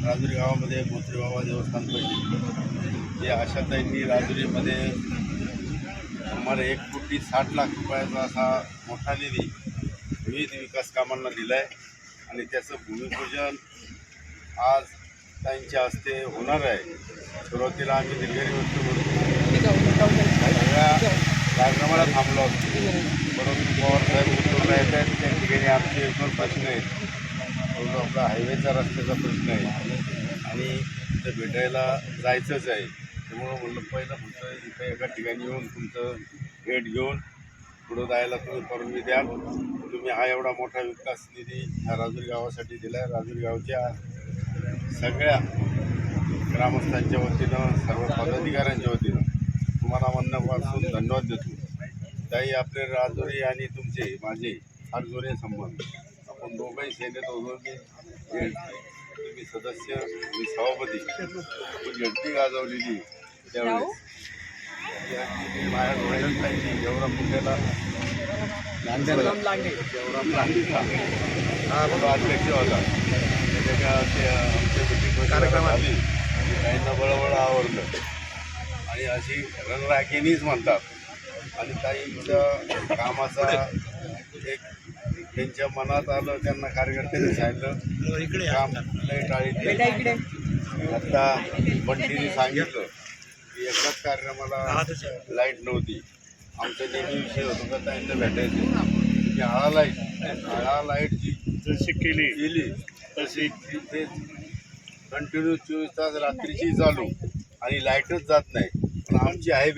राजुरी गावामध्ये गोत्री बाबा देवस्थान पाहिजे जे आशाताईंनी राजुरीमध्ये सुमारे एक कोटी साठ लाख रुपयाचा असा मोठा निधी विविध विकास कामांना दिला आहे आणि त्याचं भूमिपूजन आज त्यांच्या हस्ते होणार आहे. सुरुवातीला आम्ही दिलगिरी व्यक्त करतो. सगळ्या कार्यक्रमाला थांबलो असतो परंतु पवारसाहेब उत्तरला येत आहेत त्या ठिकाणी आमचे एकूण प्रश्न आहेत. तो जो आपला हायवेचा रस्त्याचा प्रश्न आहे. आणि ते भेटायला जायचंच आहे. त्यामुळं म्हणलं पहिलं फक्त इथं एका ठिकाणी येऊन तुमचं भेट घेऊन पुढं जायला तुम्ही परवानगी द्याल. तुम्ही हा एवढा मोठा विकास निधी ह्या राजूर गावासाठी दिला आहे राजूर गावच्या सगळ्या ग्रामस्थांच्या वतीनं सर्व पदाधिकाऱ्यांच्या वतीनं तुम्हाला मनापासून धन्यवाद देतो. ताई आपले राजुरी आणि तुमचे माझे फार जोरे संबंध. आपण दोघंही सेनेत होतो मी सदस्य मी सभापती. झडपी गाजवलेली त्यावेळेस. माझ्या डोळ्यात पाहिजे लांडे. हा तो अध्यक्ष होता. त्याच्या ते आमच्या मिटिंग कार्यक्रमात. आली काहींना बळबळ आवडलं. आणि अशी रणरागिणीच म्हणतात. आणि ताईंच्या कामाचा एक त्यांच्या मनात आलं त्यांना कार्यकर्त्यांनी सांगितलं काम लय टाळीत आता बंटीने सांगितलं की एकाच कार्यक्रमाला लाइट नव्हती. आमचा नेहमी विषय होतो का त्यांना भेटायचं. की आळा लाइट आळा लाइट जी जशी केली. गेली तशी ते कंटिन्यू चोवीस तास रात्रीची चालू. आणि लाईटच जात नाही. आमची आहे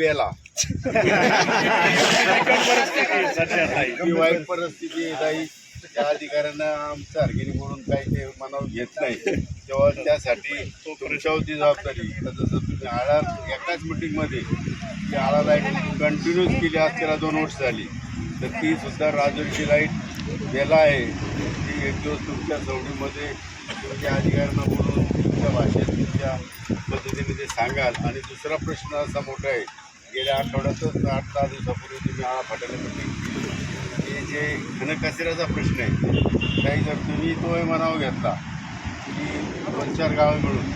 वाईट परिस्थिती नाही त्या अधिकाऱ्यांना आमचं हरगिरी म्हणून काही ते मनावर घेत नाही. तेव्हा त्यासाठी तुमच्यावरती जबाबदारी. तर जसं तुम्ही आळा एकाच मिटिंगमध्ये ती आळा लाइट कंटिन्यूस केली आज त्याला दोन वर्ष झाली. तर ती सुद्धा राजूरची लाइट गेला आहे. ती एक दिवस तुमच्या चौडीमध्ये तुमच्या अधिकाऱ्यांना बोलून तुमच्या भाषेत तुमच्या पद्धतीने ते सांगाल आणि दुसरा प्रश्न असा मोठा आहे गेल्या आठवड्यातच आठ दहा दिवसापूर्वी तुम्ही आळा फाट्याला मिटिंग हे जे घनकचऱ्याचा प्रश्न आहे काही जर तुम्ही तो मनावर घेतला की दोन चार गावं मिळून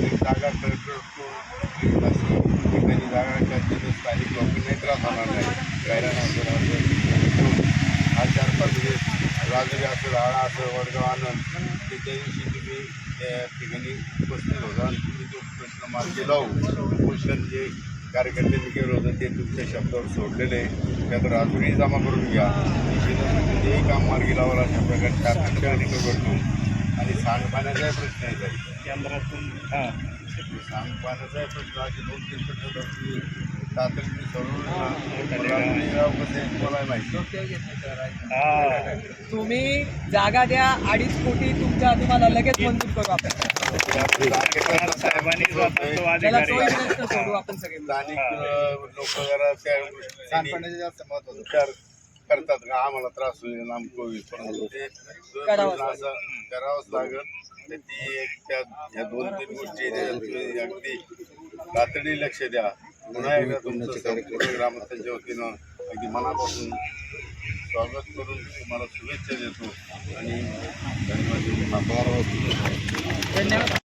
एक जागा कलेक्टर अशी ठिकाणी जागा करते स्थानिक लोक नाही त्रास होणार नाही. गायरान हा चार पाच दिवस राजुरी असेल आळा असेल वडगाव आनंद. दिवशी तुम्ही त्या ठिकाणी उपस्थित होता आणि तुम्ही तो प्रश्न मार्गी लावू उपोषण जे कार्यकर्त्यांनी केलं होतं ते तुमच्या शब्दावर सोडलेले त्यात राजुरी जमा करून घ्या. निश्चितच तेही काम मार्गी लावायला अशा प्रकारचे आपण करतो. आणि सांडपाण्याचाही प्रश्न आहे. केंद्रातून हा. सांडपाण्याचाही प्रश्न असे दोन तीन प्रश्न तातडीने माहिती हा तुम्ही जागा द्या अडीच कोटी तुमच्या तुम्हाला लगेच मंजूर करू आपण. साहेबांनी त्याला प्रश्न सोडू सगळे. स्थानिक लोक जरा त्या गोष्टीने जास्त महत्त्वाचा विचार करतात का आम्हाला त्रास होईल आमको होईल परंतु ते करावंच प्रश्न असं करावंच लागेल. ती एक त्या ह्या दोन तीन गोष्टी अगदी तातडी लक्ष द्या. पुन्हा एकदा तुमचं संपूर्ण ग्रामस्थांच्या वतीनं अगदी मनापासून स्वागत करून तुम्हाला शुभेच्छा देतो आणि धन्यवाद देतो. धन्यवाद